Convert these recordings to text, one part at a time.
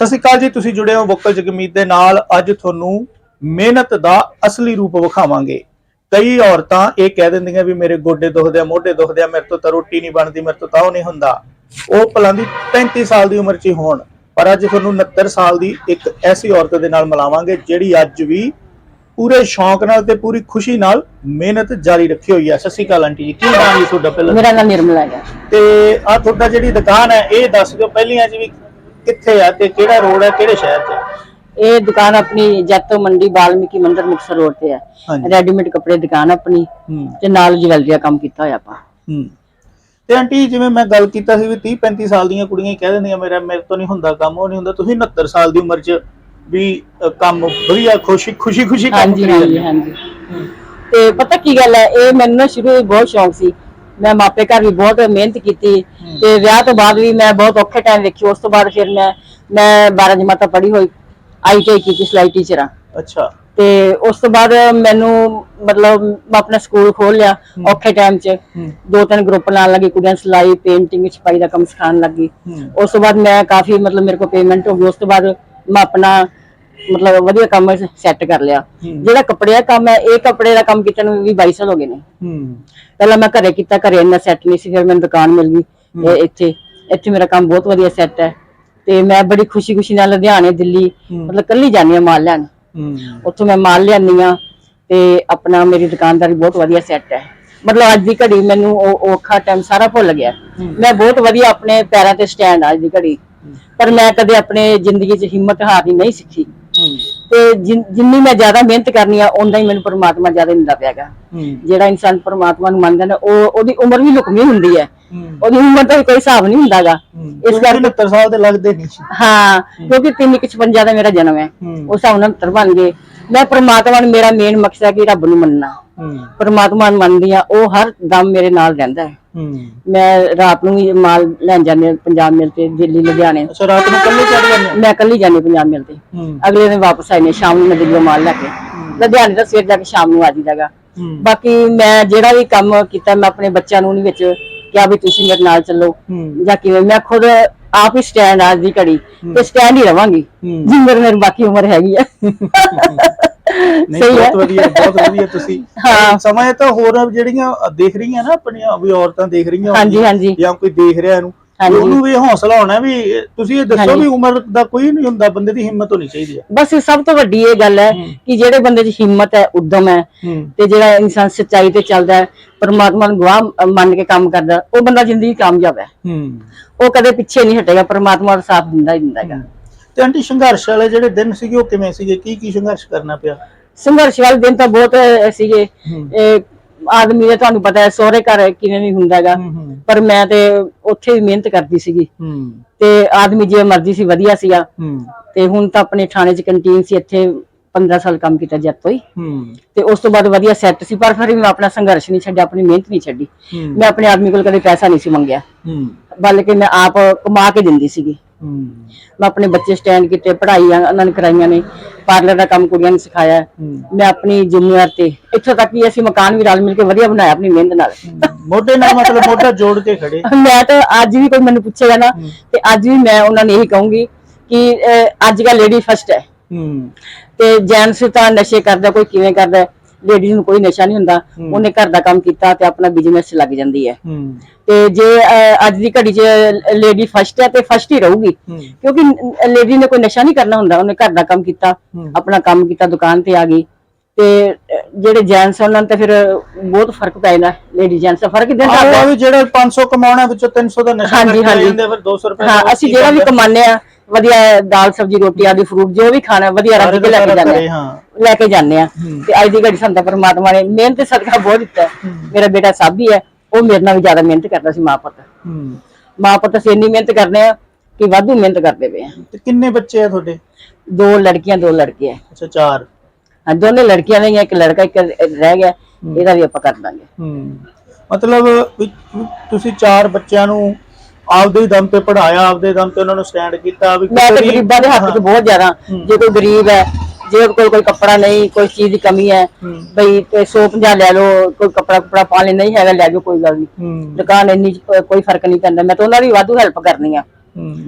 ਸਤਿ ਸ਼੍ਰੀ ਅਕਾਲ ਜੀ ਤੁਸੀਂ ਜੁੜੇ ਹੋ ਵੋਕਲ ਜਗਮੀਤ ਦੇ ਨਾਲ। ਅੱਜ ਤੁਹਾਨੂੰ ਮਿਹਨਤ ਦਾ ਅਸਲੀ ਰੂਪ ਵਿਖਾਵਾਂਗੇ। ਕਈ ਔਰਤਾਂ ਇਹ ਕਹਿ ਦਿੰਦੀਆਂ ਵੀ ਮੇਰੇ ਗੋਡੇ ਦੁਖਦੇ ਆ ਮੋਢੇ ਦੁਖਦੇ ਆ ਮੇਰੇ ਤੋਂ ਤਾਂ ਰੋਟੀ ਨਹੀਂ ਬਣਦੀ ਮੇਰੇ ਤੋਂ ਤਾਂ ਉਹ ਨਹੀਂ ਹੁੰਦਾ। ਉਹ ਭਲਾਂ ਦੀ 35 ਸਾਲ ਦੀ ਉਮਰ 'ਚ ਹੀ ਹੋਣ। ਪਰ ਅੱਜ ਤੁਹਾਨੂੰ 69 ਸਾਲ ਦੀ ਇੱਕ ਐਸੀ ਔਰਤ ਦੇ ਨਾਲ ਮਿਲਾਵਾਂਗੇ ਜਿਹੜੀ ਅੱਜ ਵੀ ਪੂਰੇ ਸ਼ੌਂਕ ਨਾਲ ਤੇ ਪੂਰੀ ਖੁਸ਼ੀ ਨਾਲ ਮਿਹਨਤ ਜਾਰੀ ਰੱਖੀ ਹੋਈ ਹੈ ਸਤਿ ਸ਼੍ਰੀ ਅਕਾਲ ਆਂਟੀ ਜੀ ਕੀ ਨਾਮ ਜੀ ਤੁਹਾਡਾ ਪਹਿਲਾਂ? ਮੇਰਾ ਨਾਮ ਨਿਰਮਲਾ ਹੈ। ਤੇ ਆ ਤੁਹਾਡਾ ਜਿਹੜੀ ਦੁਕਾਨ ਹੈ ਇਹ ਦੱਸ ਦਿਓ ਪਹਿਲੀਆਂ ਜੀ ਵੀ ਕਿੱਥੇ ਆ ਤੇ ਕਿਹੜਾ ਰੋਡ ਹੈ ਕਿਹੜੇ ਸ਼ਹਿਰ 'ਚ ਹੈ ਇਹ ਦੁਕਾਨ ਆਪਣੀ ਜੈਤੋ ਮੰਡੀ ਬਾਲਮੀਕੀ ਮੰਦਰ ਮੁਕਤਸਰ ਰੋਡ ਤੇ ਹੈ ਹਾਂਜੀ। ਰੈਡੀਮੇਡ ਕੱਪੜੇ ਦੁਕਾਨ ਆਪਣੀ ਹੂੰ। ਤੇ ਨਾਲ ਜਵੈਲਰੀ ਦਾ ਕੰਮ ਕੀਤਾ ਹੋਇਆ ਆਪਾਂ। ਹੂੰ। ਤੇ ਆਂਟੀ ਜਿਵੇਂ ਮੈਂ ਗੱਲ ਕੀਤਾ ਸੀ ਵੀ 30 35 ਸਾਲ ਦੀਆਂ ਕੁੜੀਆਂ ਹੀ ਕਹਿ ਦਿੰਦੀਆਂ ਮੇਰਾ ਮੇਰੇ ਤੋਂ ਨਹੀਂ ਹੁੰਦਾ ਕੰਮ ਉਹ ਨਹੀਂ ਹੁੰਦਾ ਤੁਸੀਂ 69 ਸਾਲ ਦੀ ਉਮਰ 'ਚ ਵੀ ਅ, ਕੰਮ ਵਧੀਆ ਖੁਸ਼ੀ ਖੁਸ਼ੀ ਖੁਸ਼ੀ ਕੰਮ ਹਾਂਜੀ ਕਰੀ ਹਾਂਜੀ ਜਾਂਦੇ ਹਾਂਜੀ ਤੇ ਪਤਾ ਕੀ ਗੱਲ ਹੈ ਇਹ ਮੈਨੂੰ ਨਾ ਸ਼ੁਰੂ ਤੋਂ ਹੀ ਬਹੁਤ ਸ਼ੌਂਕ ਸੀ। ਮੈਂ ਮਾਪੇ ਘਰ ਵੀ ਬਹੁਤ ਮਿਹਨਤ ਕੀਤੀ ਤੇ ਵਿਆਹ ਤੋਂ ਬਾਅਦ ਵੀ ਮੈਂ ਬਹੁਤ ਔਖੇ ਟਾਈਮ ਵੇਖੀ ਉਸ ਤੋਂ ਬਾਅਦ ਫਿਰ ਮੈਂ ਮੈਂ 12 ਜਮਾਤਾਂ ਪੜ੍ਹੀ ਹੋਈ ਆਈਟੀਆਈ ਕੀਤੀ ਸਿਲਾਈ ਟੀਚਰ ਆ। ਅੱਛਾ। ਤੇ ਉਸ ਤੋਂ ਬਾਅਦ ਮੈਨੂੰ ਮਤਲਬ ਮੈਂ ਆਪਣਾ ਸਕੂਲ ਖੋਲ ਲਿਆ ਔਖੇ ਟਾਈਮ 'ਚ। ਦੋ ਤਿੰਨ ਗਰੁੱਪ ਲਾਉਣ ਲੱਗੀ ਕੁੜੀਆਂ ਸਿਲਾਈ ਪੇਂਟਿੰਗ ਛਪਾਈ ਦਾ ਕੰਮ ਸਿਖਾਉਣ ਲੱਗੀ। ਉਸ ਤੋਂ ਬਾਅਦ ਮੈਂ ਕਾਫੀ ਮਤਲਬ ਮੇਰੇ ਕੋਲ ਪੇਮੈਂਟ ਹੋ ਗਈ। ਉਸ ਤੋਂ ਬਾਅਦ ਮੈਂ ਆਪਣਾ ਮਤਲਬ ਵਧੀਆ ਕੰਮ ਸੈੱਟ ਕਰ ਲਿਆ। ਜਿਹੜਾ ਕੱਪੜੇ ਦਾ ਕੰਮ ਹੈ ਇਹ ਕੱਪੜੇ ਦਾ ਕੰਮ ਕੀਤੇ ਨੂੰ ਵੀ 22 ਸਾਲ ਹੋ ਗਏ ਨੇ। ਪਹਿਲਾਂ ਮੈਂ ਘਰੇ ਕੀਤਾ ਘਰੇ ਇੰਨਾ ਸੈੱਟ ਨਹੀਂ ਸੀ ਫਿਰ ਮੈਨੂੰ ਦੁਕਾਨ ਮਿਲ ਗਈ। ਇੱਥੇ ਇੱਥੇ ਮੇਰਾ ਕੰਮ ਬਹੁਤ ਵਧੀਆ ਸੈੱਟ ਹੈ। ਤੇ ਮੈਂ ਬੜੀ ਖੁਸ਼ੀ-ਖੁਸ਼ੀ ਨਾਲ ਲੁਧਿਆਣੇ ਦਿੱਲੀ। ਮਤਲਬ ਕੱਲੀ ਜਾਂਦੀ ਹਾਂ ਮਾਲ ਲੈਣ। ਉੱਥੋਂ ਮੈਂ ਮਾਲ ਲਿਆਨੀ ਆ ਤੇ ਆਪਣਾ ਮੇਰੀ ਦੁਕਾਨਦਾਰੀ ਬਹੁਤ ਵਧੀਆ ਸੈੱਟ ਹੈ। ਮਤਲਬ ਅੱਜ ਦੀ ਘੜੀ ਮੈਨੂੰ ਉਹ ਔਖਾ ਟਾਈਮ ਸਾਰਾ ਭੁੱਲ ਗਿਆ। ਮੈਂ ਬਹੁਤ ਵਧੀਆ ਆਪਣੇ ਪੈਰਾਂ ਤੇ ਸਟੈਂਡ ਆ ਅੱਜ ਦੀ ਘੜੀ। ਪਰ ਮੈਂ ਕਦੇ ਆਪਣੇ ਜ਼ਿੰਦਗੀ 'ਚ ਹਿੰਮਤ ਹਾਰਨੀ ਨਹੀਂ ਸਿੱਖੀ। ਤੇ ਜਿਨ- ਜਿੰਨੀ ਮੈਂ ਜ਼ਿਆਦਾ ਮਿਹਨਤ ਕਰਨੀ ਆ ਉਨਾ ਹੀ ਮੈਨੂੰ ਪਰਮਾਤਮਾ ਜ਼ਿਆਦਾ ਦਿੰਦਾ ਪਿਆਗਾ ਹੂੰ। ਜਿਹੜਾ ਇਨਸਾਨ ਪਰਮਾਤਮਾ ਨੂੰ ਮੰਨਦਾ ਨਾ ਉਹ ਉਹਦੀ ਉਮਰ ਵੀ ਲੁਕਮੀ ਹੁੰਦੀ ਹੈ। ਹੂੰ। ਉਹਦੀ ਉਮਰ ਦਾ ਵੀ ਕੋਈ ਹਿਸਾਬ ਨਹੀਂ ਹੁੰਦਾਗਾ ਇਸ ਕਰਕੇ 69 ਸਾਲ ਦੇ ਲੱਗਦੇ ਨਹੀਂ ਸੀ। ਹਾਂ ਕਿਉਂਕਿ 356 ਦਾ ਮੇਰਾ ਜਨਮ ਹੈ। ਹੂੰ। ਉਸ ਹਿਸਾਬ ਨਾਲ 69 ਬਣ ਗਏ। ਮੈਂ ਪ੍ਰਮਾਤਮਾ ਨੂੰ ਮੇਰਾ ਮੇਨ ਮਕਸਦ ਹੈ ਕਿ ਰੱਬ ਨੂੰ ਮੰਨਣਾ। ਹੂੰ। ਪ੍ਰਮਾਤਮਾ ਨੂੰ ਮੰਨਦੀ ਆ ਉਹ ਹਰ ਦਮ ਮੇਰੇ ਨਾਲ ਰਹਿੰਦਾ ਹੂੰ। ਮੈਂ ਰਾਤ ਨੂੰ ਵੀ ਮਾਲ ਲੈਣ ਜਾਂਦੀ ਪੰਜਾਬ ਮਿਲ ਤੇ ਦਿੱਲੀ ਲੁਧਿਆਣੇ। ਅੱਛਾ ਰਾਤ ਨੂੰ ਕੱਲੇ ਚੜ ਜਾਂਦੇ? ਮੈਂ ਕੱਲੀ ਜਾਂਦੀ ਪੰਜਾਬ ਮਿਲ ਤੇ ਅਗਲੇ ਦਿਨ ਵਾਪਸ ਆਈ ਨੇ ਸ਼ਾਮ ਨੂੰ ਮੈਂ ਦਿੱਲੀੋਂ ਮਾਲ ਲੈ ਕੇ। ਲੁਧਿਆਣੇ ਦਾ ਸਵੇਰ ਜਾ ਕੇ ਸ਼ਾਮ ਨੂੰ ਆ ਜੀਦਾਗਾ ਬਾਕੀ ਮੈਂ ਜਿਹੜਾ ਵੀ ਕੰਮ ਕੀਤਾ ਮੈਂ ਆਪਣੇ ਬੱਚਿਆਂ ਨੂੰ ਨਹੀਂ ਵਿੱਚ ਕਿਹਾ ਵੀ ਤੁਸੀਂ ਮੇਰੇ ਨਾਲ ਚੱਲੋ। ਜਾਂ ਕਿਵੇਂ ਮੈਂ ਖੁਦ ਆਪ ਹੀ ਸਟੈਂਡ ਅੱਜ ਦੀ ਘੜੀ। ਤੇ ਸਟੈਂਡ ਹੀ ਰਵਾਂਗੀ। ਜਿੰਦਰ ਮੇਰੀ ਬਾਕੀ ਉਮਰ ਹੈਗੀ ਆ। ਨਹੀਂ ਸਹੀ ਹੈ। ਬਹੁਤ ਵਧੀਆ ਬਹੁਤ ਵਧੀਆ ਤੁਸੀਂ। ਹਾਂ। ਸਮਾਂ ਤਾਂ ਹੋਰ ਜਿਹੜੀਆਂ ਦੇਖ ਰਹੀਆਂ ਨਾ ਆਪਣੀਆਂ ਵੀ ਔਰਤਾਂ ਦੇਖ ਰਹੀਆਂ ਹਾਂਜੀ ਹੋਣਗੀਆਂ, ਹਾਂਜੀ। ਜਾਂ ਕੋਈ ਦੇਖ ਰਿਹਾ ਇਹਨੂੰ ਹਾਂਜੀ। ਉਹਨੂੰ ਵੀ ਹੌਸਲਾ ਹੋਣਾ ਵੀ ਤੁਸੀਂ ਇਹ ਦੱਸੋ ਹਾਂਜੀ। ਵੀ ਉਮਰ ਦਾ ਕੋਈ ਨਹੀਂ ਹੁੰਦਾ ਬੰਦੇ ਦੀ ਹਿੰਮਤ ਹੋਣੀ ਚਾਹੀਦੀ ਹੈ। ਬਸ ਇਹ ਸਭ ਤੋਂ ਵੱਡੀ ਇਹ ਗੱਲ ਹੈ ਕਿ ਜਿਹੜੇ ਬੰਦੇ 'ਚ ਹਿੰਮਤ ਹੈ ਉਦਮ ਹੈ ਹੂੰ। ਤੇ ਜਿਹੜਾ ਇਨਸਾਨ ਸੱਚਾਈ ਤੇ ਚੱਲਦਾ ਹੈ ਪਰਮਾਤਮਾ ਨੂੰ ਗਵਾਹ ਅ, ਮੰਨ ਕੇ ਕੰਮ ਕਰਦਾ ਉਹ ਬੰਦਾ ਜ਼ਿੰਦਗੀ 'ਚ ਕਾਮਯਾਬ ਹੈ। ਹੂੰ। ਉਹ ਕਦੇ ਪਿੱਛੇ ਨਹੀਂ ਹਟੇਗਾ ਪਰਮਾਤਮਾ ਦਾ ਸਾਥ ਦਿੰਦਾ ਹੀ ਦਿੰਦਾ ਹੈਗਾ। ਤੇ ਆਂਟੀ ਸੰਘਰਸ਼ ਵਾਲੇ ਜਿਹੜੇ ਦਿਨ ਸੀਗੇ ਉਹ ਕਿਵੇਂ ਸੀਗੇ? ਕੀ ਕੀ ਸੰਘਰਸ਼ ਕਰਨਾ ਪਿਆ? ਸੰਘਰਸ਼ ਵਾਲੇ ਦਿਨ ਤਾਂ ਬਹੁਤ ਸੀਗੇ। ਇਹ ਆਦਮੀ ਦਾ ਤੁਹਾਨੂੰ ਪਤਾ ਹੈ ਸਹੁਰੇ ਘਰ ਕਿਵੇਂ ਵੀ ਹੁੰਦਾ ਹੈਗਾ। ਹੂੰ ਹੂੰ। ਪਰ ਮੈਂ ਤੇ ਉੱਥੇ ਵੀ ਮਿਹਨਤ ਕਰਦੀ ਸੀਗੀ। ਹੂੰ। ਤੇ ਆਦਮੀ ਜੇ ਮਰਜ਼ੀ ਸੀ ਵਧੀਆ ਸੀਗਾ। ਹੂੰ। ਤੇ ਹੁਣ ਤਾਂ ਆਪਣੇ ਥਾਣੇ 'ਚ ਕੰਟੀਨ ਸੀ ਇੱਥੇ 15 ਸਾਲ ਕੰਮ ਕੀਤਾ ਜਦ ਤੋਂ ਹੀ। ਹੂੰ। ਤੇ ਉਸ ਤੋਂ ਬਾਅਦ ਵਧੀਆ ਸੈੱਟ ਸੀ ਪਰ ਫਿਰ ਵੀ ਮੈਂ ਆਪਣਾ ਸੰਘਰਸ਼ ਨਹੀਂ ਛੱਡਿਆ ਆਪਣੀ ਮਿਹਨਤ ਨਹੀਂ ਛੱਡੀ। ਹੂੰ। ਮੈਂ ਆਪਣੇ ਆਦਮੀ ਕੋਲ ਕਦੇ ਪੈਸਾ ਨਹੀਂ ਸੀ ਮੰਗਿਆ। ਹੂੰ। ਬਲਕਿ ਮੈਂ ਆਪ ਕਮਾ ਕੇ ਦਿੰਦੀ ਸੀਗੀ। ਮੈਂ ਆਪਣੇ ਬੱਚੇ ਸਟੈਂਡ ਕੀਤੇ ਪੜ੍ਹਾਈਆਂ ਉਹਨਾਂ ਨੇ ਕਰਾਈਆਂ ਨੇ ਪਾਰਲਰ ਦਾ ਕੰਮ ਕੁੜੀਆਂ ਨੂੰ ਸਿਖਾਇਆ। ਮੈਂ ਆਪਣੀ ਜ਼ਿੰਮੇਵਾਰ ਤੇ ਇੱਥੋਂ ਤੱਕ ਕਿ ਅਸੀਂ ਮਕਾਨ ਵੀ ਰਲ ਮਿਲ ਕੇ ਵਧੀਆ ਬਣਾਇਆ ਆਪਣੀ ਮਿਹਨਤ ਨਾਲ। ਮੋਢੇ ਨਾਲ ਮਤਲਬ ਮੋਢਾ ਜੋੜ ਕੇ ਖੜੇ। ਮੈਂ ਤਾਂ ਅੱਜ ਵੀ ਕੋਈ ਮੈਨੂੰ ਪੁੱਛੇਗਾ ਨਾ ਤੇ ਅੱਜ ਵੀ ਮੈਂ ਉਹਨਾਂ ਨੂੰ ਇਹੀ ਕਹੂੰਗੀ ਕਿ ਅੱਜ ਕੱਲ੍ਹ ਲੇਡੀ ਫਸਟ ਹੈ। ਹੂੰ। ਤੇ ਜੈਂਟਸ ਤਾਂ ਨਸ਼ੇ ਕਰਦਾ ਕੋਈ ਕਿਵੇਂ ਕਰਦਾ ਲੇਡੀਜ਼ ਨੂੰ ਕੋਈ ਨਸ਼ਾ ਨਹੀਂ ਹੁੰਦਾ ਉਹਨੇ ਘਰ ਦਾ ਕੰਮ ਕੀਤਾ ਤੇ ਆਪਣਾ ਬਿਜ਼ਨਸ ਲੱਗ ਜਾਂਦੀ ਹੈ। ਤੇ ਜੇ ਅੱਜ ਦੀ ਘੜੀ 'ਚ ਲੇਡੀ ਫਸਟ ਹੈ ਤੇ ਫਸਟ ਹੀ ਰਹੂਗੀ। ਕਿਉਂਕਿ ਲੇਡੀ ਨੇ ਕੋਈ ਨਸ਼ਾ ਨਹੀਂ ਕਰਨਾ ਹੁੰਦਾ ਉਹਨੇ ਘਰ ਦਾ ਕੰਮ ਕੀਤਾ। ਆਪਣਾ ਕੰਮ ਕੀਤਾ ਦੁਕਾਨ ਤੇ ਆ ਗਈ। ਤੇ ਜਿਹੜੇ ਜੈਂਟਸ ਉਹਨਾਂ ਤਾਂ ਫਿਰ ਬਹੁਤ ਫ਼ਰਕ ਪੈ ਜਾਂਦਾ ਲੇਡੀ ਜੈਂਟਸ ਦਾ ਫ਼ਰਕ ਦਿਨ ਵੀ ਜਿਹੜਾ 500 ਕਮਾਉਣਾ ਵਿੱਚੋਂ 300 ਦਾ ਨਸ਼ਾ। ਜਾਂਦੇ ਫਿਰ 200 ਰੁਪਏ ਹਾਂ ਦਾ ਅਸੀਂ ਜਿਹੜਾ ਵੀ? ਕਮਾਉਂਦੇ ਆ ਵਧੀਆ ਦਾਲ ਸਬਜ਼ੀ ਰੋਟੀ ਆਦੀ ਫਰੂਟ ਜੋ ਵੀ ਖਾਣਾ ਵਧੀਆ ਰੱਜ ਕੇ ਲੈ ਕੇ ਜਾਂਦੇ ਹਾਂ। ਲੈ ਕੇ ਜਾਂਦੇ ਆ। ਤੇ ਅੱਜ ਦੀ ਘੜੀ ਸਾਨੂੰ ਤਾਂ ਪਰਮਾਤਮਾ ਨੇ ਮਿਹਨਤ ਸਦਕਾ ਬਹੁਤ ਦਿੱਤਾ। ਮੇਰਾ ਬੇਟਾ ਸਾਬੀ ਹੈ ਉਹ ਮੇਰੇ ਨਾਲ ਵੀ ਜ਼ਿਆਦਾ ਮਿਹਨਤ ਕਰਦਾ ਸੀ ਮਾਂ ਪੁੱਤ। ਮਾਂ ਪੁੱਤ ਅਸੀਂ ਇੰਨੀ ਮਿਹਨਤ ਕਰਦੇ ਆ ਕਿ ਵਾਧੂ ਮਿਹਨਤ ਕਰਦੇ ਪਏ ਆ ਤੇ ਕਿੰਨੇ ਬੱਚੇ ਆ ਤੁਹਾਡੇ? ਦੋ ਲੜਕੀਆਂ ਦੋ ਲੜਕੇ ਆ। ਅੱਛਾ ਚਾਰ। ਹਾਂ ਦੋਨੇ ਲੜਕੀਆਂ ਨੇ ਇੱਕ ਲੜਕਾ ਇੱਕ ਰਹਿ ਗਿਆ। ਇਹਦਾ ਵੀ ਆਪਾਂ ਕਰ ਦਾਂਗੇ। ਹੂੰ। ਮਤਲਬ ਤੁਸੀਂ ਚਾਰ ਬੱਚਿਆਂ ਨੂੰ ਆਪਦੇ ਹੀ ਦਮ ਤੇ ਪੜਾਇਆ ਆਪਦੇ ਦਮ ਤੇ ਉਹਨਾਂ ਨੂੰ ਸਟੈਂਡ ਕੀਤਾ ਵੀ ਮੈਂ ਤਾਂ ਗਰੀਬਾਂ ਦੇ ਹੱਥ 'ਚ ਬਹੁਤ ਜ਼ਿਆਦਾ। ਜੇ ਕੋਈ ਗਰੀਬ ਹੈ ਜੇ ਕੋਈ ਕੋਈ ਕੱਪੜਾ ਨਹੀਂ ਕੋਈ ਚੀਜ਼ ਦੀ ਕਮੀ ਹੈ ਬਈ ਤੇ 150 ਲੈ ਲਓ ਕੋਈ ਕੱਪੜਾ ਕੁਪੜਾ ਪਾ ਲੈ ਨਹੀਂ ਹੈਗਾ ਲੈ ਜਾਓ ਕੋਈ ਗੱਲ ਨਹੀਂ। ਦੁਕਾਨ ਇੰਨੀ ਕੋਈ ਫ਼ਰਕ ਨਹੀਂ ਪੈਂਦਾ। ਮੈਂ ਤਾਂ ਉਹਨਾਂ ਦੀ ਵਾਧੂ ਹੈਲਪ ਕਰਨੀ ਆ।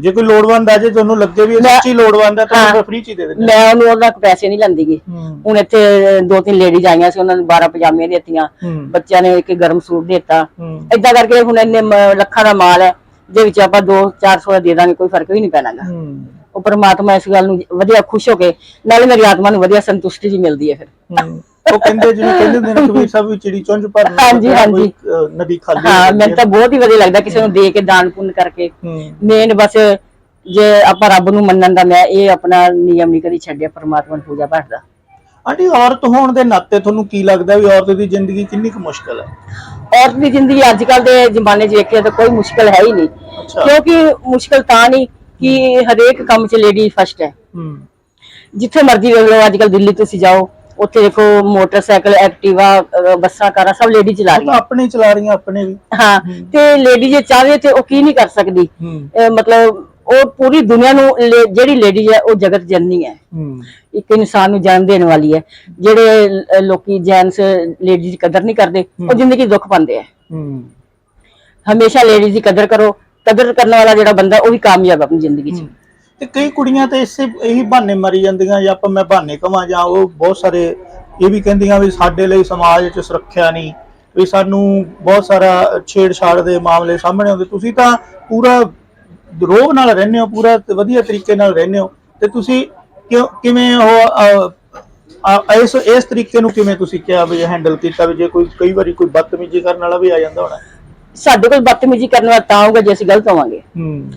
ਜੇ ਕੋਈ ਲੋੜਵੰਦ ਆ ਜੇ ਤੁਹਾਨੂੰ ਲੱਗੇ ਵੀ ਇਹ ਸੱਚੀ ਲੋੜਵੰਦ ਹੈ ਤਾਂ ਹਾਂ। ਫਿਰ ਚ ਹੀ ਦੇ ਦਿੰਦੇ ਮੈਂ ਉਹਨੂੰ ਉਹਨਾਂ ਪੈਸੇ ਨਹੀਂ ਲੈਂਦੀ ਗੀ। ਹੂੰ। ਹੁਣ ਇੱਥੇ ਦੋ ਤਿੰਨ ਲੇਡੀਜ਼ ਆਈਆਂ ਸੀ ਉਹਨਾਂ ਨੂੰ 12 ਪਜਾਮੀਆਂ ਦਿੱਤੀਆਂ। ਬੱਚਿਆਂ ਨੇ ਇੱਕ ਗਰਮ ਸੂਟ ਦਿੱਤਾ। ਏਦਾਂ ਕਰਕੇ ਹੁਣ ਇੰਨੇ ਲੱਖਾਂ ਦਾ ਮਾਲ ਹੈ। ਜੇ ਵਿੱਚ ਆਪਾਂ 2 400 ਦਾ ਦਾਂਗੇ ਕੋਈ ਫ਼ਰਕ ਵੀ ਨਹੀਂ ਪੈਣਾਗਾ। ਉਹ ਪਰਮਾਤਮਾ ਇਸ ਗੱਲ ਨੂੰ ਵਧੀਆ ਖੁਸ਼ ਹੋ ਕੇ ਨਾਲੇ ਮੇਰੀ ਆਤਮਾ ਨੂੰ ਵਧੀਆ ਸੰਤੁਸ਼ਟੀ ਜੀ ਮਿਲਦੀ ਹੈ ਫਿਰ। ਉਹ ਕਹਿੰਦੇ ਜਿਹਨੂੰ ਕਹਿੰਦੇ ਹੁੰਦੇ ਨੇ ਕਬੀਰ ਸਾਹਿਬ ਵੀ ਚਿੜੀ ਚੁੰਝ ਪਰ ਹਾਂਜੀ, ਹਾਂਜੀ। ਨਦੀ ਖਾਲੀ ਹੋ ਮੈਨੂੰ ਤਾਂ ਬਹੁਤ ਹੀ ਵਧੀਆ ਲੱਗਦਾ ਕਿਸੇ ਨੂੰ ਦੇ ਕੇ ਦਾਨ ਪੁੰਨ ਕਰਕੇ। ਮੇਨ ਬਸ ਜੇ ਆਪਾਂ ਰੱਬ ਨੂੰ ਮੰਨਣ ਦਾ ਮੈਂ ਇਹ ਆਪਣਾ ਨਿਯਮ ਨਹੀਂ ਕਦੀ ਛੱਡਿਆ ਪਰਮਾਤਮਾ ਨੂੰ ਪੂਜਾ ਪਾਠ ਦਾ। ਆਂਟੀ ਔਰਤ ਹੋਣ ਦੇ ਨਾਤੇ ਤੁਹਾਨੂੰ ਕੀ ਲੱਗਦਾ ਵੀ ਔਰਤ ਦੀ ਜ਼ਿੰਦਗੀ ਕਿੰਨੀ ਕੁ ਮੁਸ਼ਕਲ ਹੈ? ਔਰਤ ਦੀ ਜ਼ਿੰਦਗੀ ਅੱਜ ਕੱਲ ਦੇ ਜ਼ਮਾਨੇ 'ਚ ਵੇਖਿਆ ਤਾਂ ਕੋਈ ਮੁਸ਼ਕਲ ਹੈ ਹੀ ਨਹੀਂ। ਕਿਉਂਕਿ ਮੁਸ਼ਕਲ ਤਾਂ ਨਹੀਂ ਕਿ ਹਰੇਕ ਕੰਮ 'ਚ ਲੇਡੀ ਫਸਟ ਹੈ। ਜਿੱਥੇ ਮਰਜ਼ੀ ਵੇਖ ਲਓ ਅੱਜ ਕੱਲ ਦਿੱਲੀ ਤੁਸੀਂ ਜਾਓ ਉੱਥੇ ਦੇਖੋ ਮੋਟਰਸਾਈਕਲ ਐਕਟਿਵਾ ਬੱਸਾਂ ਕਾਰਾਂ ਸਭ ਲੇਡੀ ਚਲਾ ਰਹੀਆਂ। ਆਪਣੇ ਚਲਾ ਰਹੀਆਂ ਆਪਣੇ ਵੀ। ਹਾਂ ਤੇ ਲੇਡੀ ਜੇ ਚਾਹਵੇ ਤੇ ਉਹ ਕੀ ਨਹੀਂ ਕਰ ਸਕਦੀ। ਮਤਲਬ ਉਹ ਪੂਰੀ ਦੁਨੀਆ ਨੂੰ ਜਿਹੜੀ ਲੇਡੀ ਹੈ ਉਹ ਜਗਤ ਜਨਨੀ ਹੈ। ਇੱਕ ਇਨਸਾਨ ਨੂੰ ਜਨਮ ਦੇਣ ਵਾਲੀ ਹੈ। ਜਿਹੜੇ ਲੋਕੀ ਜੈਂਟਸ ਲੇਡੀ ਦੀ ਕਦਰ ਨਹੀਂ ਕਰਦੇ ਉਹ ਜ਼ਿੰਦਗੀ ਦੁੱਖ ਪਾਉਂਦੇ ਆ ਹਮੇਸ਼ਾ ਲੇਡੀ ਦੀ ਕਦਰ ਕਰੋ। ਕਦਰ ਕਰਨ ਵਾਲਾ ਜਿਹੜਾ ਬੰਦਾ ਉਹ ਵੀ ਕਾਮਯਾਬ ਆਪਣੀ ਜ਼ਿੰਦਗੀ 'ਚ। ਤੇ ਕਈ ਕੁੜੀਆਂ ਤੇ ਇਸੇ ਇਹੀ ਬਹਾਨੇ ਮਰੀ ਜਾਂਦੀਆਂ ਜਾਂ ਆਪਾਂ ਮੈਂ ਬਹਾਨੇ ਕਵਾਂ ਜਾਂ ਉਹ ਬਹੁਤ ਸਾਰੇ ਇਹ ਵੀ ਕਹਿੰਦੀਆਂ ਵੀ ਸਾਡੇ ਲਈ ਸਮਾਜ 'ਚ ਸੁਰੱਖਿਆ ਨਹੀਂ ਵੀ ਸਾਨੂੰ ਬਹੁਤ ਸਾਰਾ ਛੇੜਛਾੜ ਦੇ ਮਾਮਲੇ ਸਾਹਮਣੇ ਆਉਂਦੇ। ਤੁਸੀਂ ਤਾਂ ਪੂਰਾ ਰੋਗ ਨਾਲ ਰਹਿੰਦੇ ਹੋ ਪੂਰਾ ਤੇ ਵਧੀਆ ਤਰੀਕੇ ਨਾਲ ਰਹਿੰਦੇ ਹੋ ਤੇ ਤੁਸੀਂ ਕਿਉਂ ਕਿਵੇਂ ਉਹ ਇਸ ਇਸ ਤਰੀਕੇ ਨੂੰ ਕਿਵੇਂ ਤੁਸੀਂ ਕਿਹਾ ਵੀ ਹੈਂਡਲ ਕੀਤਾ ਵੀ ਜੇ ਕੋਈ ਕਈ ਵਾਰੀ ਕੋਈ ਬਦਤਮੀਜ਼ੀ ਕਰਨ ਵਾਲਾ ਵੀ ਆ ਜਾਂਦਾ ਹੋਣਾ? ਸਾਡੇ ਕੋਲ ਬਦਤਮੀਜ਼ੀ ਕਰਨ ਵਾਲਾ ਤਾਂ ਹੋਊਗਾ ਜੇ ਅਸੀਂ ਗਲਤ ਹੋਵਾਂਗੇ। ਹੂੰ।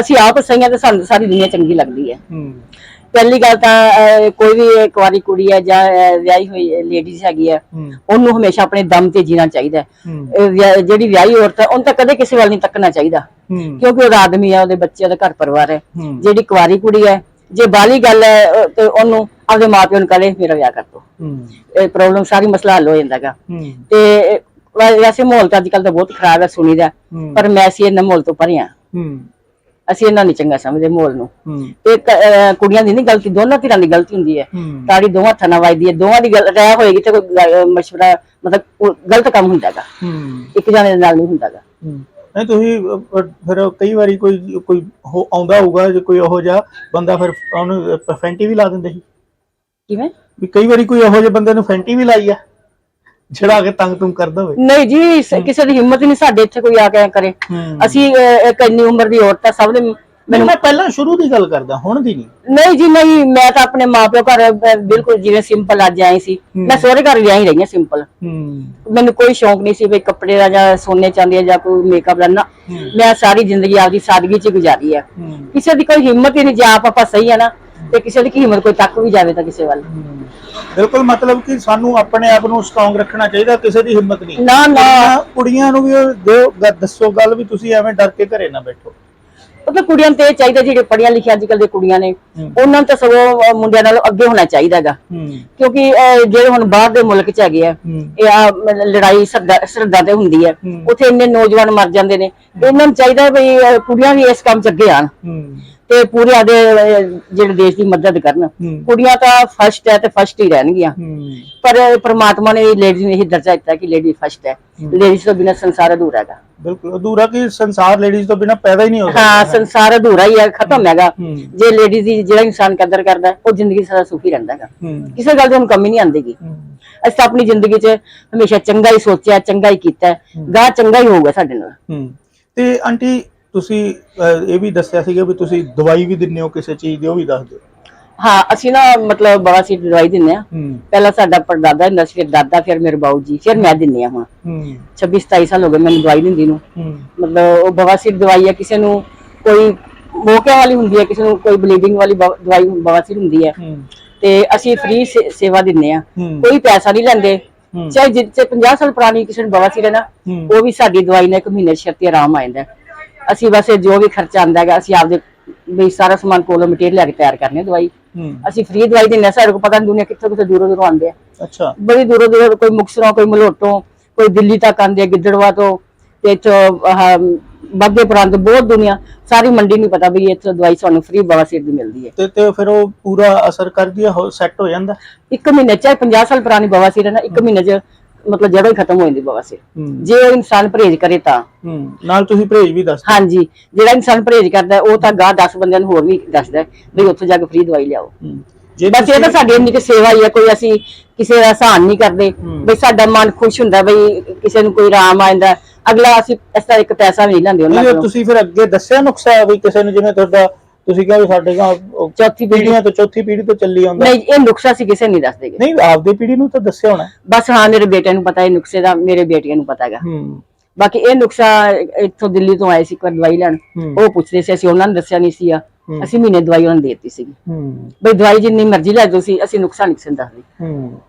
ਅਸੀਂ ਆਪ ਸਹੀ ਹਾਂ ਤੇ ਸਾਨੂੰ ਸਾਰੀ ਦੁਨੀਆ ਚੰਗੀ ਲੱਗਦੀ ਹੈ। ਹੂੰ। ਪਹਿਲੀ ਗੱਲ ਤਾਂ ਅਹ, ਕੋਈ ਵੀ ਇੱਕ ਵਾਰੀ ਕੁੜੀ ਹੈ ਜਾਂ ਅਹ, ਵਿਆਹੀ ਹੋਈ ਲੇਡੀਜ਼ ਹੈਗੀ ਹੈ ਹੂੰ। ਉਹਨੂੰ ਹਮੇਸ਼ਾ ਆਪਣੇ ਦਮ ਤੇ ਜੀਣਾ ਚਾਹੀਦਾ ਹੈ। ਹੂੰ। ਇਹ ਵਿਆਹ- ਜਿਹੜੀ ਵਿਆਹੀ ਔਰਤ ਹੈ ਉਹਨੂੰ ਤਾਂ ਕਦੇ ਕਿਸੇ ਵੱਲ ਨਹੀਂ ਤੱਕਣਾ ਚਾਹੀਦਾ। ਹੂੰ। ਕਿਉਂਕਿ ਉਹਦਾ ਆਦਮੀ ਹੈ ਉਹਦੇ ਬੱਚੇ ਉਹਦਾ ਘਰ ਪਰਿਵਾਰ ਹੈ। ਹੂੰ। ਜਿਹੜੀ ਕੁਆਰੀ ਕੁੜੀ ਹੈ ਜੇ ਬਾਲੀ ਗੱਲ ਹੈ ਅਹ, ਤੇ ਉਹਨੂੰ ਆਪਦੇ ਮਾਪਿਆਂ ਨੂੰ ਕਹੇ ਮੇਰਾ ਵਿਆਹ ਕਰ ਦੋ। ਹੂੰ। ਇਹ ਪ੍ਰੋਬਲਮ ਸਾਰੀ ਮਸਲਾ ਹੱਲ ਹੋ ਜਾਂਦਾਗਾ ਹੂੰ। ਤੇ ਵੈ- ਵੈਸੇ ਮਾਹੌਲ ਤਾਂ ਅੱਜ ਕੱਲ ਤਾਂ ਬਹੁਤ ਖਰਾਬ ਹੈ ਸੁਣੀਦਾ। ਹੂੰ। ਪਰ ਮੈਂ ਅਸੀਂ ਇਹਨਾਂ ਮਾਹੌਲ ਤੋਂ ਪਰੇ ਹਾਂ। ਹੂੰ। ਅਸੀਂ ਇਹਨਾਂ ਨਹੀਂ ਚੰਗਾ ਸਮਝਦੇ ਮਾਹੌਲ ਨੂੰ। ਇਹ ਕੁੜੀਆਂ ਦੀ ਨਹੀਂ ਗਲਤੀ ਦੋਨਾਂ ਧਿਰਾਂ ਦੀ ਗਲਤੀ ਹੁੰਦੀ ਹੈ। ਤਾੜੀ ਦੋਵਾਂ ਹੱਥਾਂ ਨਾਲ ਵੱਜਦੀ ਹੈ। ਦੋਵਾਂ ਦੀ ਗੱਲ ਰਹਿ ਹੋਏਗੀ ਤੇ ਕੋਈ ਮਸ਼ਵਰਾ ਮਤਲਬ ਉਹ ਗਲਤ ਕੰਮ ਹੁੰਦਾਗਾ ਇੱਕ ਜਾਣੇ ਦੇ ਨਾਲ ਨਹੀਂ ਹੁੰਦਾਗਾ। ਨਹੀਂ ਤੁਸੀਂ ਫਿਰ ਕਈ ਵਾਰੀ ਕੋਈ ਕੋਈ ਆਉਂਦਾ ਹੋਊਗਾ ਜੇ ਕੋਈ ਇਹੋ ਜਿਹਾ ਬੰਦਾ ਫਿਰ ਉਹਨੂੰ ਫੈਂਟੀ ਵੀ ਲਾ ਦਿੰਦੇ ਸੀ। ਕਿਵੇਂ? ਵੀ ਕਈ ਵਾਰੀ ਕੋਈ ਇਹੋ ਜਿਹੇ ਬੰਦੇ ਨੂੰ ਫੈਂਟੀ ਵੀ ਲਾਈ ਆ। ਜਿਹੜਾ ਕੇ ਤੰਗ ਤੁੰਗ ਕਰਦਾ ਹੋਵੇ। ਨਹੀਂ ਜੀ ਸ- ਕਿਸੇ ਦੀ ਹਿੰਮਤ ਹੀ ਨਹੀਂ ਸਾਡੇ ਇੱਥੇ ਕੋਈ ਆ ਕੇ ਐਂ ਕਰੇ। ਹੂੰ। ਅਸੀਂ ਅਹ, ਇੱਕ ਇੰਨੀ ਉਮਰ ਦੀ ਔਰਤ ਆ ਸਭ ਨੇ ਮੈਨੂੰ ਮੈਂ ਪਹਿਲਾਂ ਸ਼ੁਰੂ ਦੀ ਗੱਲ ਕਰਦਾ ਹੁਣ ਦੀ ਨਹੀਂ। ਨਹੀਂ ਜੀ ਨਹੀਂ ਮੈਂ ਤਾਂ ਆਪਣੇ ਮਾਪਿਓ ਘਰ ਅਹ, ਬਿਲਕੁਲ ਜਿਵੇਂ ਸਿੰਪਲ ਅੱਜ ਆਈ ਸੀ। ਮੈਂ ਸਹੁਰੇ ਘਰ ਵਿਆਹੀ ਰਹੀ ਹਾਂ ਸਿੰਪਲ ਹੂੰ। ਮੈਨੂੰ ਕੋਈ ਸ਼ੌਂਕ ਨਹੀਂ ਸੀ ਵੀ ਕੱਪੜੇ ਦਾ ਜਾਂ ਸੋਨੇ ਚਾਂਦੀ ਦਾ ਜਾਂ ਕੋਈ ਮੇਕਅਪ ਦਾ ਨਾ। ਮੈਂ ਸਾਰੀ ਜ਼ਿੰਦਗੀ ਆਪਦੀ ਸਾਦਗੀ 'ਚ ਹੀ ਗੁਜ਼ਾਰੀ ਆ। ਹੂੰ। ਕਿਸੇ ਦੀ ਕੋਈ ਹਿੰਮਤ ਹੀ ਨਹੀਂ ਜੇ ਆਪ ਆਪਾਂ ਸਹੀ ਆ ਨਾ ਤੇ ਕਿਸੇ ਦੀ ਹਿੰਮਤ ਕੋਈ ਤੱਕ ਵੀ ਜਾਵੇ ਤਾਂ ਕਿਸੇ ਵੱਲ। ਬਿਲਕੁਲ ਮਤਲਬ ਕਿ ਸਾਨੂੰ ਆਪਣੇ ਆਪ ਨੂੰ ਸਟਰੋਂਗ ਰੱਖਣਾ ਚਾਹੀਦਾ ਕਿਸੇ ਦੀ ਹਿੰਮਤ ਨਹੀਂ। ਨਾ ਨਾ। ਕੁੜੀਆਂ- ਨੂੰ ਵੀ ਦਿਓ ਦੱਸੋ ਗੱਲ ਵੀ ਤੁਸੀਂ ਐਵੇਂ ਡਰ ਕੇ ਘਰੇ ਨਾ ਬੈਠੋ। ਮਤਲਬ ਕੁੜੀਆਂ ਤੇ ਚਾਹੀਦਾ ਜਿਹੜੇ ਪੜੀਆਂ ਲਿਖੀਆਂ ਅੱਜ ਕੱਲ ਦੇ ਕੁੜੀਆਂ ਨੇ। ਉਹਨਾਂ ਨੂੰ ਤਾਂ ਸਗੋਂ ਮੁੰਡਿਆਂ ਨਾਲੋਂ ਅੱਗੇ ਹੋਣਾ ਚਾਹੀਦਾਗਾ ਕਿਉਂਕਿ ਜਿਹੜੇ ਹੁਣ ਬਾਹਰ ਦੇ ਮੁਲਕ ਚ ਹੈਗੇ ਆ ਇਹ ਆ ਲੜਾਈ ਸਰਦਾ ਤੇ ਹੁੰਦੀ ਹੈ। ਉੱਥੇ ਇੰਨੇ ਨੌਜਵਾਨ ਮਰ ਜਾਂਦੇ ਨੇ। ਇਹਨਾਂ ਨੂੰ ਚਾਹੀਦਾ ਵੀ ਕੁੜੀਆਂ ਵੀ ਇਸ ਕੰਮ ਚ ਅੱਗੇ ਆਣ ਤੇ ਪੂਰੇ ਆਦੇ ਜਿਹੜੇ ਦੇਸ਼ ਦੀ ਮਦਦ ਕਰਨ। ਕੁੜੀਆਂ ਤਾਂ ਫਸਟ ਹੈ ਤੇ ਫਸਟ ਹੀ ਰਹਿਣਗੀਆਂ। ਪਰ ਪ੍ਰਮਾਤਮਾ ਨੇ ਲੇਡੀਜ਼ ਨੂੰ ਇਹ ਦਰਜਾ ਦਿੱਤਾ ਕਿ ਲੇਡੀ ਫਸਟ ਹੈ। ਲੇਡੀਜ਼ ਤੋਂ ਬਿਨਾਂ ਸੰਸਾਰ ਅਧੂਰਾ ਹੈਗਾ। ਬਿਲਕੁਲ ਅਧੂਰਾ ਕਿ ਸੰਸਾਰ ਲੇਡੀਜ਼ ਤੋਂ ਬਿਨਾ ਪੈਦਾ ਹੀ ਨਹੀਂ ਹੋ ਸਕਦਾ। ਹਾਂ ਸੰਸਾਰ ਅਧੂਰਾ ਹੀ ਹੈ ਖਤਮ ਹੈਗਾ। ਜੇ ਲੇਡੀਜ਼ ਦੀ ਜਿਹੜਾ ਇਨਸਾਨ ਕਦਰ ਕਰਦਾ ਉਹ ਜ਼ਿੰਦਗੀ ਸਦਾ ਸੁਖੀ ਰਹਿੰਦਾ ਹੈਗਾ। ਕਿਸੇ ਗੱਲ ਦੀ ਉਹਨੂੰ ਕਮੀ ਨਹੀਂ ਆਉਂਦੀਗੀ। ਹੂੰ। ਅਸੀਂ ਤਾਂ ਆਪਣੀ ਜ਼ਿੰਦਗੀ 'ਚ ਹਮੇਸ਼ਾ ਚੰਗਾ ਹੀ ਸੋਚਿਆ ਚੰਗਾ ਹੀ ਕੀਤਾ। ਗਾਹ ਚੰਗਾ ਹੀ ਹੋਊਗਾ ਸਾਡੇ ਨਾਲ। ਤੇ ਆਂਟੀ ਤੁਸੀਂ ਅਹ, ਇਹ ਵੀ ਦੱਸਿਆ ਸੀਗਾ ਵੀ ਤੁਸੀਂ ਦਵਾਈ ਵੀ ਦਿੰਦੇ ਹੋ ਕਿਸੇ ਚੀਜ਼ ਦੀ ਉਹ ਵੀ ਦੱਸ ਦਿਓ। ਹਾਂ ਅਸੀਂ ਨਾ ਮਤਲਬ ਬਵਾਸੀਰ ਦੀ ਦਵਾਈ ਦਿੰਨੇ ਆ ਹੂੰ। ਪਹਿਲਾਂ ਸਾਡਾ ਪਰਦਾਦਾ ਹੁੰਦਾ ਸੀ ਫਿਰ ਦਾਦਾ ਫਿਰ ਮੇਰੇ ਬਾਊ ਜੀ ਫਿਰ ਮੈਂ ਦਿੰਨੀ ਆ ਹੁਣ। ਹੂੰ। 26 27 ਸਾਲ ਹੋ ਗਏ ਮੈਨੂੰ ਦਵਾਈ ਦਿੰਦੀ ਨੂੰ। ਹੂੰ। ਮਤਲਬ ਉਹ ਬਵਾਸੀਰ ਦਵਾਈ ਹੈ ਕਿਸੇ ਨੂੰ ਕੋਈ ਮੋਕਿਆਂ ਵਾਲੀ ਹੁੰਦੀ ਹੈ ਕਿਸੇ ਨੂੰ ਕੋਈ ਬਲੀਡਿੰਗ ਵਾਲੀ ਬਵਾ- ਦਵਾਈ ਬਵਾਸੀਰ ਹੁੰਦੀ ਹੈ। ਹੂੰ। ਤੇ ਅਸੀਂ ਫ੍ਰੀ ਸੇਵਾ ਦਿੰਨੇ ਆ ਹੂੰ। ਕੋਈ ਪੈਸਾ ਨਹੀਂ ਲੈਂਦੇ। ਹੂੰ। ਚਾਹੇ ਜਿੱਥੇ 50 ਸਾਲ ਪੁਰਾਣੀ ਕਿਸੇ ਨੂੰ ਬਵਾਸੀਰ ਹੈ ਨਾ ਹੂੰ। ਉਹ ਵੀ ਸਾਡੀ ਦਵਾਈ ਨਾਲ ਇੱਕ ਮਹੀਨੇ 'ਚ ਛੇਤੀ ਆਰਾਮ ਆ ਜਾਂਦਾ ਹੈ। ਅਸੀਂ ਬਸ ਜੋ ਵੀ ਖਰਚਾ ਆਂਦਾ ਹੈਗਾ ਅਸੀਂ ਆਪਦੇ ਵੀ ਸਾਰਾ ਸਮਾਨ ਕੋਲੋਂ ਮਟੀਰੀਅਲ ਲੈ ਕੇ ਤਿਆਰ ਕਰਨੇ ਆ ਦਵਾਈ। ਅਸੀਂ ਫ੍ਰੀ ਦਵਾਈ ਦਿੰਨੇ ਆ ਸਾਡੇ ਕੋਲ ਪਤਾ ਨਹੀਂ ਦੁਨੀਆ ਕਿੱਥੋਂ ਕਿੱਥੋਂ ਦੂਰੋਂ ਦੂਰੋਂ ਆਉਂਦੇ ਆ। ਅੱਛਾ। ਬੜੀ ਦੂਰੋਂ ਦੂਰੋਂ ਕੋਈ ਮੁਕਸਰੋਂ ਕੋਈ ਮਲੋਟੋਂ ਕੋਈ ਦਿੱਲੀ ਤੱਕ ਆਉਂਦੇ ਆ ਗਿੱਦੜਵਾ ਤੋਂ ਤੇ ਆਹ ਬਾਗੇ ਪ੍ਰਾਂਤ ਬਹੁਤ ਦੁਨੀਆ ਸਾਰੀ ਮੰਡੀ ਨਹੀਂ ਪਤਾ ਵੀ ਇੱਥੋਂ ਦਵਾਈ ਸਾਨੂੰ ਫ੍ਰੀ ਬਵਾਸੀਰ ਦੀ ਮਿਲਦੀ ਹੈ। ਤੇ ਤੇ ਫਿਰ ਉਹ ਪੂਰਾ ਅਸਰ ਕਰਦੀ ਹੈ ਸੈੱਟ ਹੋ ਜਾਂਦਾ? ਇੱਕ ਮਹੀਨੇ ਚ 50 ਸਾਲ ਪੁਰਾਣੀ ਬਵਾਸੀਰ ਹੈ ਨਾ ਇੱਕ ਮਹੀਨੇ ਚ ਮਤਲਬ ਜੜੋਂ ਹੀ ਖਤਮ ਹੋ ਜਾਂਦੀ ਬਵਾਸੀਰ ਜੇ ਉਹ ਇਨਸਾਨ ਪਰਹੇਜ਼ ਕਰੇ ਤਾਂ। ਨਾਲ ਤੁਸੀਂ ਪਰਹੇਜ ਵੀ ਦੱਸ ਹਾਂਜੀ ਜਿਹੜਾ ਇਨਸਾਨ ਪਰਹੇਜ਼ ਕਰਦਾ ਉਹ ਤਾਂ ਗਾਹ 10 ਬੰਦਿਆਂ ਨੂੰ ਹੋਰ ਵੀ ਦੱਸਦਾ ਵੀ ਉੱਥੇ ਜਾ ਕੇ ਫ੍ਰੀ ਦਵਾਈ ਲਿਆਓ। ਜੇ ਬਸ ਇਹ ਤਾਂ ਸਾਡੀ ਇੰਨੀ ਕਿ ਸੇਵਾ ਹੀ ਹੈ ਕੋਈ ਅਸੀਂ ਕਿਸੇ ਦਾ ਸਹਾਨ ਨਹੀਂ ਕਰਦੇ। ਬਈ ਸਾਡਾ ਮਨ ਖੁਸ਼ ਹੁੰਦਾ ਬਈ ਕਿਸੇ ਨੂੰ ਕੋਈ ਆਰਾਮ ਆਂਦਾ ਅਗਲਾ ਅਸੀਂ ਇਸ ਤਰ੍ਹਾਂ ਇੱਕ ਪੈਸਾ ਵੀ ਲੈਂਦੇ ਉਹਨਾਂ ਨਹੀਂ, ਤੁਸੀਂ ਫਿਰ ਅੱਗੇ ਦੱਸਿਆ ਨੁਕਸਾ ਵੀ ਕਿਸੇ ਨੂੰ ਜਿਵੇਂ ਤੁਹਾਡਾ ਤੁਸੀਂ ਕਿਹਾ ਵੀ ਸਾਡੇ ਘਰ ਚੌਥੀ ਪੀੜ੍ਹੀ। ਪੀੜ੍ਹੀਆਂ ਤੋਂ ਚੌਥੀ ਪੀੜ੍ਹੀ ਤੋਂ ਚੱਲੀ ਆਉਂਦਾ ਨਹੀਂ ਇਹ ਨੁਕਸਾ ਸੀ ਕਿਸੇ ਨਹੀਂ ਦੱਸਦੇਗੇ ਨਹੀਂ ਆਪਦੀ ਪੀੜ੍ਹੀ ਨੂੰ ਤਾਂ ਦੱਸਿਆ ਹੋਣਾ। ਬਸ ਹਾਂ ਮੇਰੇ ਬੇਟੇ ਨੂੰ ਪਤਾ ਹੈ ਨੁਕਸੇ ਦਾ ਮੇਰੇ ਬੇਟੀਆਂ ਨੂੰ ਪਤਾ ਹੈਗਾ ਹੂੰ। ਬਾਕੀ ਇਹ ਨੁਕਸਾ ਇੱਥੋਂ ਦਿੱਲੀ ਤੋਂ ਆਏ ਸੀ ਇੱਕ ਵਾਰ ਦਵਾਈ ਲੈਣ। ਉਹ ਪੁੱਛਦੇ ਸੀ ਅਸੀਂ ਉਹਨਾਂ ਨੂੰ ਦੱਸਿਆ ਨਹੀਂ ਸੀ ਆ। ਅਸੀਂ ਮਹੀਨੇ ਦਵਾਈ ਉਹਨਾਂ ਨੂੰ ਦਿੱਤੀ ਸੀਗੀ। ਹੂੰ। ਬਈ ਦਵਾਈ ਜਿੰਨੀ ਮਰਜ਼ੀ ਲੈ ਜਾਓ ਸੀ ਅਸੀਂ ਨੁਕਸਾ ਨਹੀਂ ਕਿਸੇ ਨੂੰ ਦੱਸਦੇ। ਹੂੰ।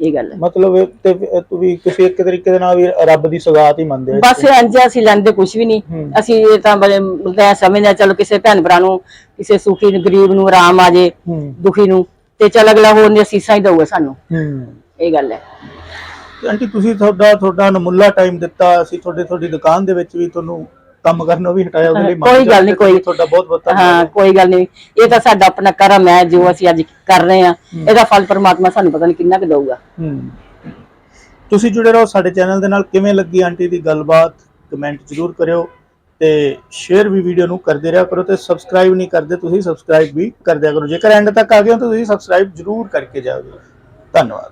ਇਹ ਗੱਲ ਹੈ। ਮਤਲਬ ਇਹ ਤੇ ਤੂੰ ਵੀ ਕਿਸੇ ਇੱਕ ਤਰੀਕੇ ਦੇ ਨਾਲ ਵੀ ਰੱਬ ਦੀ ਸੌਗਾਤ ਹੀ ਮੰਨਦੇ ਹੋ ਬਸ ਇੰਜ ਅਸੀਂ ਲੈਂਦੇ ਕੁਝ ਵੀ ਨਹੀਂ। ਹੂੰ। ਅਸੀਂ ਇਹ ਤਾਂ ਮਤਲਬ ਇਹ ਸਮਝਦੇ ਚਲੋ ਕਿਸੇ ਭੈਣ ਭਰਾ ਨੂੰ ਕਿਸੇ ਸੁਖੀ ਨੂੰ ਗਰੀਬ ਨੂੰ ਆਰਾਮ ਆ ਜੇ ਹੂੰ। ਦੁਖੀ ਨੂੰ ਤੇ ਚੱਲ ਅਗਲਾ ਹੋਰ ਨੇ ਅਸੀਸਾਂ ਹੀ ਦਊਗਾ ਸਾਨੂੰ। ਹੂੰ। ਇਹ ਗੱਲ ਹੈ। ਤੇ ਆਂਟੀ ਤੁਸੀਂ ਤੁਹਾਡਾ ਤੁਹਾਡਾ ਅਨਮੁੱਲਾ ਟਾਈਮ ਦਿੱਤਾ ਅਸੀਂ ਤੁਹਾਡੇ ਤੁਹਾਡੀ ਦੁਕਾਨ ਦੇ ਵਿੱਚ ਵੀ ਤੁਹਾਨੂੰ ਕੰਮ ਕਰਨੋਂ ਵੀ ਹਟਾਇਆ ਉਹਦੇ ਲਈ ਕੋਈ ਗੱਲ ਨਹੀਂ, ਚਾਹੁੰਦੇ, ਕੋਈ- ਤੁਹਾਡਾ ਬਹੁਤ ਬਹੁਤ ਹਾਂ ਧੰਨਵਾਦ ਕੋਈ ਗੱਲ ਨਹੀਂ ਇਹ ਤਾਂ ਸਾਡਾ ਆਪਣਾ ਕਰਮ ਹੈ ਜੋ ਅਸੀਂ ਅੱਜ ਕਰ ਰਹੇ ਹਾਂ ਇਹਦਾ ਫਲ ਪਰਮਾਤਮਾ ਸਾਨੂੰ ਪਤਾ ਨਹੀਂ ਕਿੰਨਾ ਕੁ ਦਊਗਾ। ਹੂੰ। ਤੁਸੀਂ ਜੁੜੇ ਰਹੋ ਸਾਡੇ ਚੈਨਲ ਦੇ ਨਾਲ ਕਿਵੇਂ ਲੱਗੀ ਆਂਟੀ ਦੀ ਗੱਲਬਾਤ ਕਮੈਂਟ ਜ਼ਰੂਰ ਕਰਿਓ ਤੇ ਸ਼ੇਅਰ ਵੀ ਵੀਡੀਓ ਨੂੰ ਕਰਦੇ ਰਿਹਾ ਕਰੋ ਤੇ ਸਬਸਕ੍ਰਾਈਬ ਨਹੀਂ ਕਰਦੇ ਤੁਸੀਂ ਸਬਸਕ੍ਰਾਈਬ ਵੀ ਕਰ ਦਿਆ ਕਰੋ। ਜੇਕਰ ਐਂਡ ਤੱਕ ਆ ਗਏ ਹੋ ਤਾਂ ਤੁਸੀਂ ਸਬਸਕ੍ਰਾਈਬ ਜ਼ਰੂਰ ਕਰਕੇ ਜਾਓ ਧੰਨਵਾਦ।